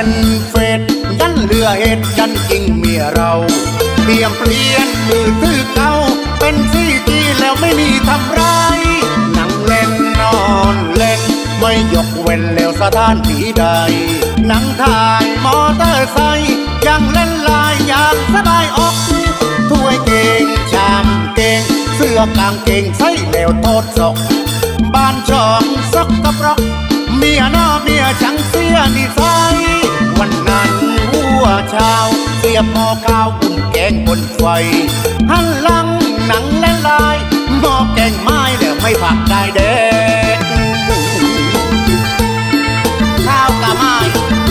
ล่นเฟซยันเรือเหตุยันจริงเมียเราเตรียมเปลี่ยนมือถือเก่าเป็นซีจีแล้วไม่มีทำไรายนั่งเล่นนอนเล่น ไม่ยกเว้นแล้วสถานที่ใดหนังทางมอเตอร์ไซค์ยังเล่นลายอย่างสบายออกถ้วยเก่งชามเก่งเสื้อกางเก่งใส่แล้วโทษศกบ้านช่องซกกระปรกเมียหน้าเมียชังเสียนิสัย วเช้า เสียบหม้อข้าวอุ่นแกงบนไฟหันหลังหนังและลายหม้อแกงไม้แล้วไม่ผักได้เด็กข้าวกะไม้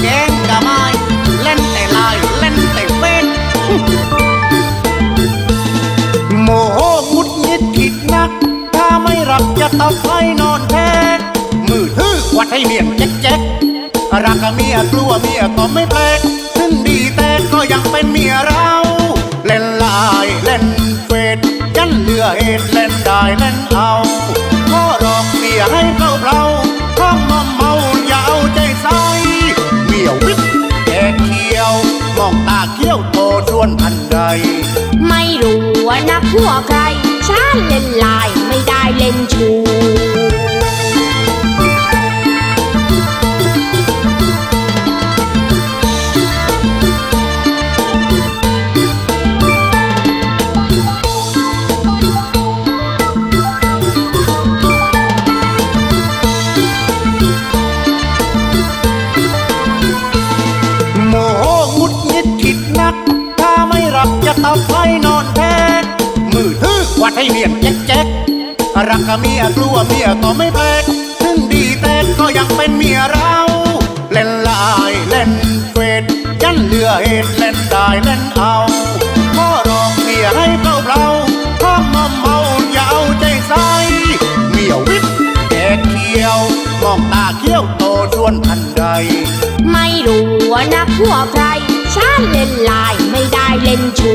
แกงกะไม้เล่นแต่ลายเล่นแต่เฟ้นโมโหหงุดหงิดผิดนัก ถ้าไม่รับจะตบให้นอนแทนมือถือควัดให้เมียแจ๊กแจ๊กรักกับเมียกลัวเมียก็ไม่แปล วนักหัวใครฉันเล่นลายไม่ได้เล่นจูโมโหงุดยิดขิดนักถ้าไม่รับจะตบให้นอนแทน มือถือควัดให้เมียนแจ๊กแจ๊กรักกับเมียกลัวเมียก็ไม่แปลกถึงดีแต่ก็ยังเป็นเมียเรา เล่นลายเล่นเฟซยันเลือเหตุเล่นได้เล่นเอาพ่อรองเมียให้เปล่าเปล่าท้อมอมเมาอย่าเอาใจใส่เมียวิทแกเขียวมองตาเขี้ยวโตชวนทันใด ไม่รู้ว่านักใครฉันเล่นลายไม่ได้เล่นชู